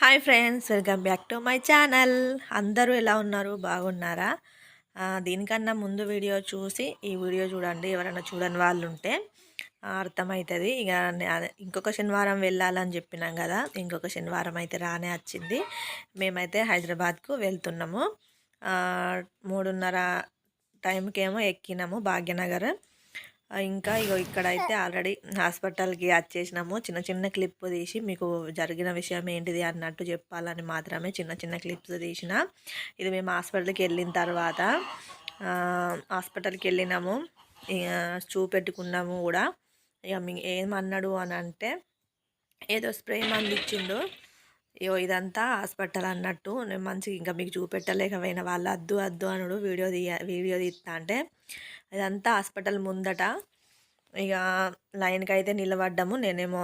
Hi friends welcome back to my channel. అందరూ ఎలా ఉన్నారు? బాగున్నారా? దీనికన్నా ముందు వీడియో చూసి ఈ వీడియో చూడండి ఎవరైనా చూడని వాళ్ళు ఉంటే అర్థమవుతుంది ఇక ఇంకొక శనివారం వెళ్ళాలని చెప్పినాం కదా ఇంకొక శనివారం అయితే రానే వచ్చింది. మేమైతే హైదరాబాద్కు వెళ్తున్నాము. మూడున్నర టైంకేమో ఎక్కినాము భాగ్యనగర్. ఇంకా ఇగో ఇక్కడైతే ఆల్రెడీ హాస్పిటల్కి వచ్చేసినాము చిన్న చిన్న క్లిప్ తీసి మీకు జరిగిన విషయం ఏంటిది అన్నట్టు చెప్పాలని మాత్రమే చిన్న చిన్న క్లిప్స్ తీసిన. ఇది మేము హాస్పిటల్కి వెళ్ళిన తర్వాత హాస్పిటల్కి వెళ్ళినాము. ఇక చూపెట్టుకున్నాము కూడా. ఇక మీ ఏమన్నాడు అని అంటే ఏదో స్ప్రే మంది ఇచ్చిండు. ఇగో ఇదంతా హాస్పిటల్ అన్నట్టు నేను మంచిగా ఇంకా మీకు చూపెట్టలేకపోయిన. వాళ్ళు అద్దు అద్దు అనుడు వీడియో తీయ వీడియో తీస్తా అంటే ఇదంతా హాస్పిటల్ ముందట. ఇక లైన్కి అయితే నిలబడ్డాము. నేనేమో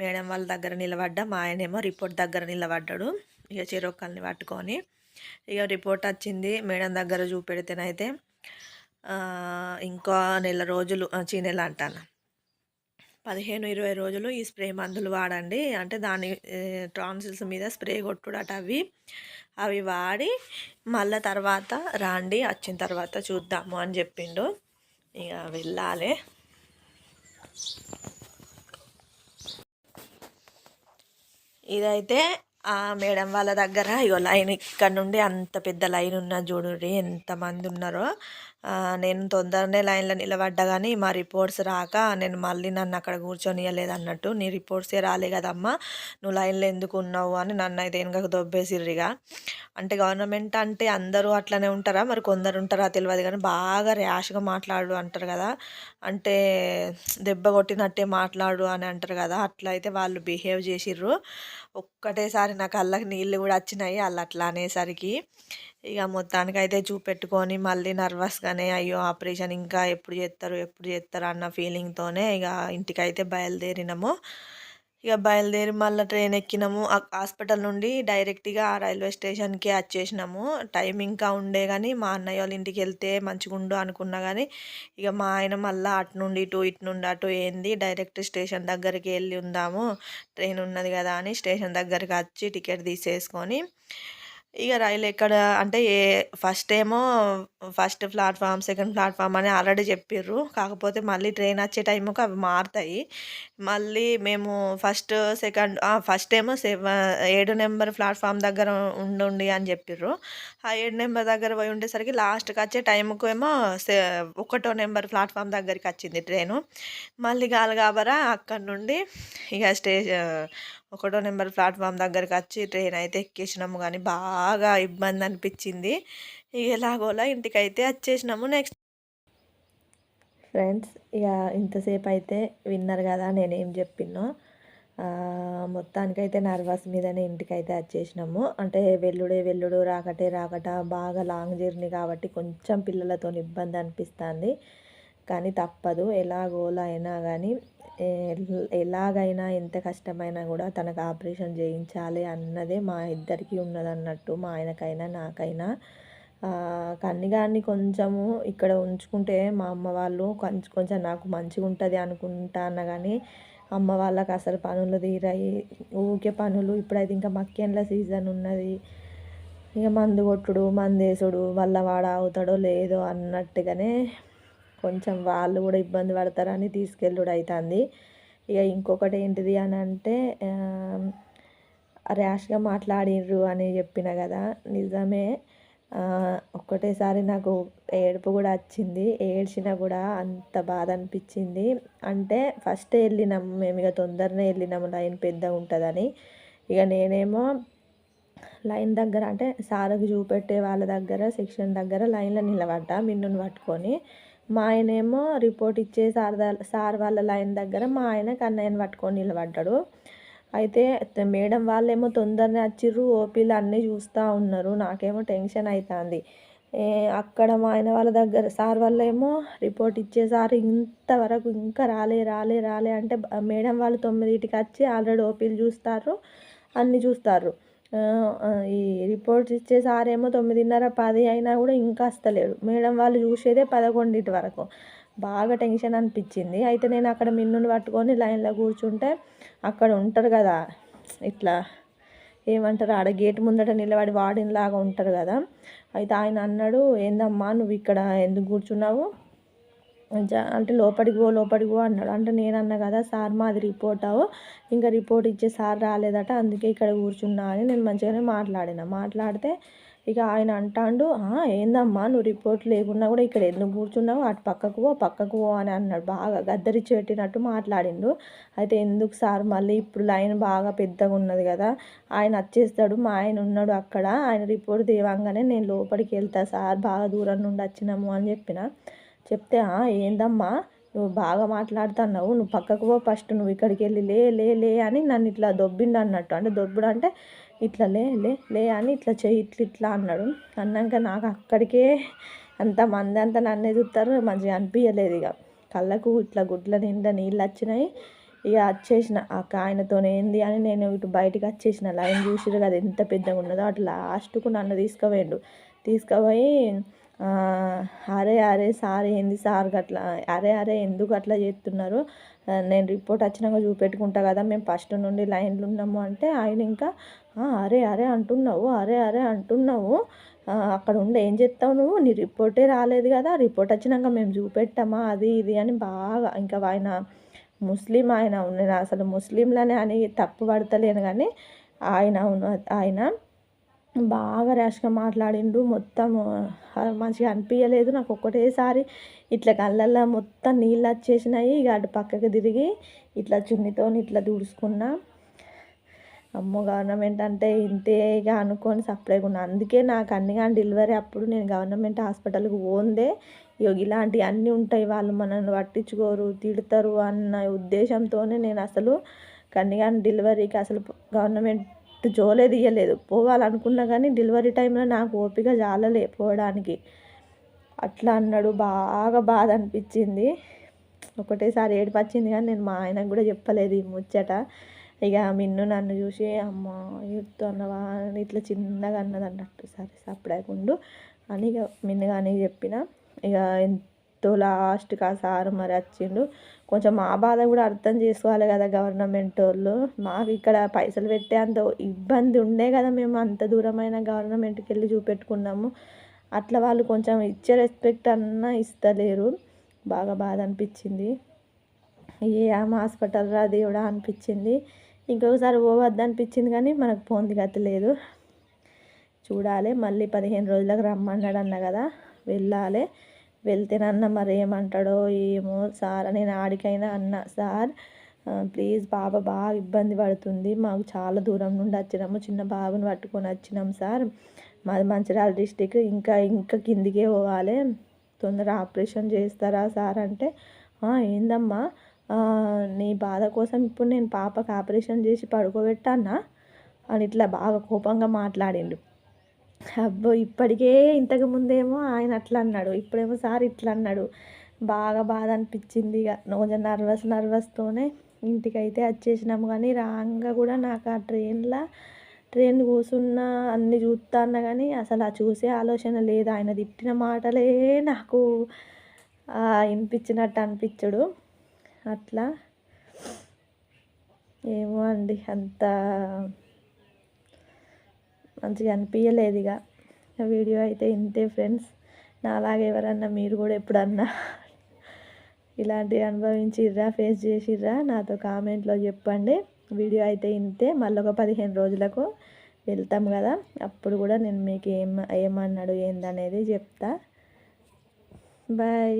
మేడం వాళ్ళ దగ్గర నిలబడ్డా మా ఆయనేమో రిపోర్ట్ దగ్గర నిలబడ్డాడు. ఇక చెరొక్కల్ని పట్టుకొని ఇక రిపోర్ట్ వచ్చింది మేడం దగ్గర చూపెడితేనైతే ఇంకో నెల రోజులు చీ నెల అంటాను? పదిహేను ఇరవై రోజులు ఈ స్ప్రే మందులు వాడండి. అంటే దాని ట్రాన్సిల్స్ మీద స్ప్రే కొట్టుడట అవి. అవి వాడి మళ్ళా తర్వాత రాండి వచ్చిన తర్వాత చూద్దాము అని చెప్పిండు. ఇక వెళ్ళాలి. ఇదైతే ఆ మేడం వాళ్ళ దగ్గర ఇగో లైన్ ఇక్కడ నుండి అంత పెద్ద లైన్ ఉన్న చూడండి ఎంతమంది ఉన్నారో. నేను తొందరనే లైన్లో నిలబడ్డా కానీ మా రిపోర్ట్స్ రాక నేను మళ్ళీ నన్ను అక్కడ కూర్చొనియలేదు అన్నట్టు నీ రిపోర్ట్సే రాలే కదమ్మా నువ్వు లైన్లో ఎందుకు ఉన్నావు అని నన్ను అయితే వెనక దొబ్బేసిర్రిగా. అంటే గవర్నమెంట్ అంటే అందరూ అట్లనే ఉంటారా? మరి కొందరు ఉంటారా తెలియదు కానీ బాగా ర్యాష్గా మాట్లాడు అంటారు కదా. అంటే దెబ్బ కొట్టినట్టే మాట్లాడు అని అంటారు కదా. అట్లా అయితే వాళ్ళు బిహేవ్ చేసిర్రు. ఒక్కటేసారి నా కళ్ళకి నీళ్ళు కూడా వచ్చినాయి వాళ్ళు అట్లా అనేసరికి. ఇక మొత్తానికి అయితే చూపెట్టుకొని మళ్ళీ నర్వస్గానే అయ్యో ఆపరేషన్ ఇంకా ఎప్పుడు చేస్తారు ఎప్పుడు చేస్తారు అన్న ఫీలింగ్తోనే ఇక ఇంటికైతే బయలుదేరినాము. ఇక బయలుదేరి మళ్ళీ ట్రైన్ ఎక్కినాము. హాస్పిటల్ నుండి డైరెక్ట్గా రైల్వే స్టేషన్కి వచ్చేసినాము టైం ఇంకా ఉండే కానీ మా అన్నయ్య వాళ్ళ ఇంటికి వెళ్తే మంచిగుండు అనుకున్నా కానీ ఇక మా ఆయన మళ్ళీ అటు నుండి ఇటు ఇటు నుండి అటు ఏంది డైరెక్ట్ స్టేషన్ దగ్గరికి వెళ్ళి ఉందాము. ట్రైన్ ఉన్నది కదా అని స్టేషన్ దగ్గరికి వచ్చి టికెట్ తీసేసుకొని ఇక రైలు ఎక్కడ అంటే ఏ ఫస్ట్ ఏమో ఫస్ట్ ప్లాట్ఫామ్ సెకండ్ ప్లాట్ఫామ్ అని ఆల్రెడీ చెప్పిర్రు. కాకపోతే మళ్ళీ ట్రైన్ వచ్చే టైంకి అవి మారుతాయి. మళ్ళీ మేము ఫస్ట్ సెకండ్ ఫస్ట్ ఏమో సెవెన్ ఏడు నెంబర్ ప్లాట్ఫామ్ దగ్గర ఉండండి అని చెప్పిర్రు. ఆ ఏడు నెంబర్ దగ్గర పోయి ఉండేసరికి లాస్ట్కి వచ్చే టైంకు ఏమో సె ఒకటో నెంబర్ ప్లాట్ఫామ్ దగ్గరికి వచ్చింది ట్రైను మళ్ళీ గాలగాబరా అక్కడ నుండి ఇక స్టేషన్ ఒకటో నెంబర్ ప్లాట్ఫామ్ దగ్గరికి వచ్చి ట్రైన్ అయితే ఎక్కేసినాము కానీ బాగా ఇబ్బంది అనిపించింది ఇక ఎలాగోలా ఇంటికైతే వచ్చేసినాము నెక్స్ట్. ఫ్రెండ్స్ ఇక ఇంతసేపు అయితే విన్నారు కదా నేనేం చెప్పినో మొత్తానికైతే నర్వస్ మీదనే ఇంటికైతే వచ్చేసినాము. అంటే వెల్లుడే వెల్లుడు రాకటే రాకట బాగా లాంగ్ జర్నీ కాబట్టి కొంచెం పిల్లలతో ఇబ్బంది అనిపిస్తుంది కానీ తప్పదు ఎలాగోలా అయినా కానీ ఎలాగైనా ఎంత కష్టమైనా కూడా తనకు ఆపరేషన్ చేయించాలి అన్నదే మా ఇద్దరికీ ఉన్నదన్నట్టు మా ఆయనకైనా నాకైనా. కన్నిగాన్ని కొంచెము ఇక్కడ ఉంచుకుంటే మా అమ్మ వాళ్ళు కొంచెం కొంచెం నాకు మంచిగా ఉంటుంది అనుకుంటాను కానీ అమ్మ వాళ్ళకి అసలు పనులు తీరాయి ఊకే పనులు. ఇప్పుడైతే ఇంకా మక్కెన్ల సీజన్ ఉన్నది. ఇక మందు కొట్టుడు మందేసుడు వల్ల వాడు అవుతాడో లేదో అన్నట్టుగానే కొంచెం వాళ్ళు కూడా ఇబ్బంది పడతారని తీసుకెళ్ళుడు అవుతుంది ఇక ఇంకొకటి ఏంటిది అని అంటే ర్యాష్గా మాట్లాడిర్రు అని చెప్పిన కదా. నిజమే. ఒక్కటేసారి నాకు ఏడుపు కూడా వచ్చింది. ఏడ్చినా కూడా అంత బాధ అనిపించింది. అంటే ఫస్ట్ వెళ్ళినాము మేము ఇక తొందరనే వెళ్ళినాము లైన్ పెద్దగా ఉంటుందని. ఇక నేనేమో లైన్ దగ్గర అంటే సార్కి చూపెట్టే వాళ్ళ దగ్గర సెక్షన్ దగ్గర లైన్లో నిలబడ్డా మిన్నుని పట్టుకొని. మా ఆయనేమో రిపోర్ట్ ఇచ్చే సార్ సార్ వాళ్ళ లైన్ దగ్గర మా ఆయన కన్నయ్యని పట్టుకొని నిలబడ్డాడు. అయితే మేడం వాళ్ళేమో తొందరనే వచ్చిర్రు ఓపీలు అన్నీ చూస్తూ ఉన్నారు నాకేమో టెన్షన్ అవుతుంది అక్కడ మా ఆయన వాళ్ళ దగ్గర సార్ వాళ్ళేమో రిపోర్ట్ ఇచ్చేసారు ఇంతవరకు ఇంకా రాలే రాలే రాలే అంటే మేడం వాళ్ళు తొమ్మిదింటికి వచ్చి ఆల్రెడీ ఓపీలు చూస్తారు అన్నీ చూస్తారు. ఈ రిపోర్ట్స్ ఇచ్చే సారేమో తొమ్మిదిన్నర పది అయినా కూడా ఇంకా వస్తలేడు మేడం వాళ్ళు చూసేదే పదకొండింటి వరకు. బాగా టెన్షన్ అనిపించింది. అయితే నేను అక్కడ మిన్నుని పట్టుకొని లైన్లో కూర్చుంటే అక్కడ ఉంటారు కదా ఇట్లా ఏమంటారు ఆడ గేట్ ముందట నిలబడి వాడినలాగా ఉంటారు కదా. అయితే ఆయన అన్నాడు ఏందమ్మా నువ్వు ఇక్కడ ఎందుకు కూర్చున్నావు? అంటే లోపలికి పో లోపలికి పో అన్నాడు. అంటే నేను అన్నా కదా సార్ మాది రిపోర్ట్ అవు ఇంకా రిపోర్ట్ ఇచ్చే సార్ రాలేదట అందుకే ఇక్కడ కూర్చున్నా అని నేను మంచిగానే మాట్లాడిన. మాట్లాడితే ఇక ఆయన అంటాడు ఏందమ్మా నువ్వు రిపోర్ట్ లేకున్నా కూడా ఇక్కడ ఎందుకు కూర్చున్నావు? అటు పక్కకు పో పక్కకు పో అని అన్నాడు. బాగా గద్దరి పెట్టినట్టు మాట్లాడిండు. అయితే ఎందుకు సార్ మళ్ళీ ఇప్పుడు లైన్ బాగా పెద్దగా ఉన్నది కదా ఆయన వచ్చేస్తాడు మా ఆయన ఉన్నాడు అక్కడ ఆయన రిపోర్ట్ తేవంగానే నేను లోపలికి వెళ్తా సార్ బాగా దూరం నుండి వచ్చినాము అని చెప్పిన. చెప్తే ఏందమ్మా? నువ్వు బాగా మాట్లాడుతున్నావు. నువ్వు పక్కకు పో ఫస్ట్. నువ్వు ఇక్కడికి వెళ్ళి లే లే లే అని నన్ను ఇట్లా దొబ్బిండు అన్నట్టు. అంటే దొబ్బుడు అంటే ఇట్లా లే లే లే అని ఇట్లా చెయ్యి ఇట్లా ఇట్లా అన్నాడు. అన్నాక నాకు అక్కడికే అంత మంది అంతా నన్నే చూస్తారు మంచిగా అనిపించలేదు ఇక. కళ్ళకు ఇట్లా గుడ్ల నిండా నీళ్ళు వచ్చినాయి. ఇక వచ్చేసిన. అక్క ఆయనతో ఏంది అని నేను ఇటు బయటికి వచ్చేసిన. లైన్ చూసిరు కదా ఎంత పెద్దగా ఉన్నదో. అటు లాస్ట్కు నన్ను తీసుకుపోయిండు. తీసుకుపోయి అరే అరే సార్ ఏంది సార్ గట్లా? అరే అరే ఎందుకు అట్లా చేస్తున్నారు? నేను రిపోర్ట్ వచ్చినాక చూపెట్టుకుంటా కదా మేము ఫస్ట్ నుండి లైన్లు ఉన్నాము అంటే ఆయన ఇంకా అరే అరే అంటున్నావు అరే అరే అంటున్నావు. అక్కడ ఉండి ఏం చేస్తావు నువ్వు? నీ రిపోర్టే రాలేదు కదా రిపోర్ట్ వచ్చినాక మేము చూపెట్టామా? అది ఇది అని బాగా ఇంకా ఆయన ముస్లిం ఆయన నేను అసలు ముస్లింలనే అని తప్పు పడతలేను కానీ ఆయన ఆయన బాగా ర్యాష్గా మాట్లాడిండు మొత్తం మంచిగా అనిపించలేదు నాకు ఒక్కటేసారి ఇట్లా కళ్ళల్లో మొత్తం నీళ్ళు వచ్చేసినాయి. ఇక అటు పక్కకు తిరిగి ఇట్లా చున్నీతో ఇట్లా తుడుచుకున్నా. అమ్మో గవర్నమెంట్ అంటే ఇంతే ఇక అనుకొని సప్లైగా ఉన్నా అందుకే నాకు అన్ని కానీ డెలివరీ అప్పుడు నేను గవర్నమెంట్ హాస్పిటల్కి పోందే. ఇగో ఇలాంటివి అన్నీ ఉంటాయి. వాళ్ళు మనల్ని పట్టించుకోరు తిడతారు అన్న ఉద్దేశంతోనే నేను అసలు కన్నిగాని డెలివరీకి అసలు గవర్నమెంట్ జోలే తీయలేదు. పోవాలనుకున్నా కానీ డెలివరీ టైంలో నాకు ఓపిక జాలలే పోవడానికి. అట్లా అన్నాడు. బాగా బాధ అనిపించింది. ఒకటేసారి ఏడుపు వచ్చింది కానీ నేను మా ఆయనకు కూడా చెప్పలేదు ఈ ముచ్చట. ఇక మిన్ను నన్ను చూసి అమ్మ ఏడుతున్నావా అని ఇట్లా చిన్నగా అన్నది అన్నట్టు. సరే సప్పుడేకుండు అని ఇక మిన్ను చెప్పిన. ఇక ఎంతో లాస్ట్కి ఆ సారు మరి వచ్చిండు. కొంచెం మా బాధ కూడా అర్థం చేసుకోవాలి కదా గవర్నమెంట్ వాళ్ళు. మాకు ఇక్కడ పైసలు పెట్టే అంత ఇబ్బంది ఉండే కదా మేము అంత దూరమైన గవర్నమెంట్కి వెళ్ళి చూపెట్టుకున్నాము. అట్లా వాళ్ళు కొంచెం ఇచ్చే రెస్పెక్ట్ అన్నా ఇస్తలేరు. బాగా బాధ అనిపించింది. ఏ ఆమె హాస్పిటల్ రా దేవుడా అనిపించింది. ఇంకొకసారి పోవద్దు అనిపించింది కానీ మనకు పోంది గతి లేదు చూడాలి మళ్ళీ పదిహేను రోజులకు రమ్మన్నాడు అన్న కదా. వెళ్ళాలి. వెళ్తేనన్న మరి ఏమంటాడో ఏమో సార్ నేను ఆడికైనా అన్న సార్ ప్లీజ్ బాబా బాగా ఇబ్బంది పడుతుంది. మాకు చాలా దూరం నుండి వచ్చినాము. చిన్న బాబుని పట్టుకొని వచ్చినాం సార్. మాది మంచిర్యాల డిస్టిక్. ఇంకా ఇంకా కిందికే పోవాలి. తొందర ఆపరేషన్ చేస్తారా సార్? అంటే ఏందమ్మా? నీ బాధ కోసం ఇప్పుడు నేను పాపకు ఆపరేషన్ చేసి పడుకోబెట్టానా? అని ఇట్లా బాగా కోపంగా మాట్లాడిండు. అబ్బో ఇప్పటికే ఇంతకు ముందేమో ఆయన అట్లా అన్నాడు. ఇప్పుడేమో సార్ ఇట్లా అన్నాడు. బాగా బాధ అనిపించింది ఇక. కొంచెం నర్వస్ నర్వస్తోనే ఇంటికైతే వచ్చేసినాము కానీ రాగా కూడా నాకు ఆ ట్రైన్లో ట్రైన్ కూసున్న అన్ని చూస్తాను కానీ అసలు ఆ చూసే ఆలోచన లేదు. ఆయన తిట్టిన మాటలే నాకు వినిపించినట్టు అనిపించడు. అట్లా ఏమో అండి. అంత మంచిగా అనిపించలేదు ఇక వీడియో అయితే ఇంతే ఫ్రెండ్స్. నాలాగే ఎవరన్నా మీరు కూడా ఎప్పుడన్నా ఇలాంటివి అనుభవించిర్రా ఫేస్ చేసిర్రా నాతో కామెంట్లో చెప్పండి. వీడియో అయితే ఇంతే. మళ్ళీ ఒక పదిహేను రోజులకు వెళ్తాం కదా. అప్పుడు కూడా నేను మీకు ఏం ఏమన్నాడు ఏందనేది చెప్తా. బాయ్.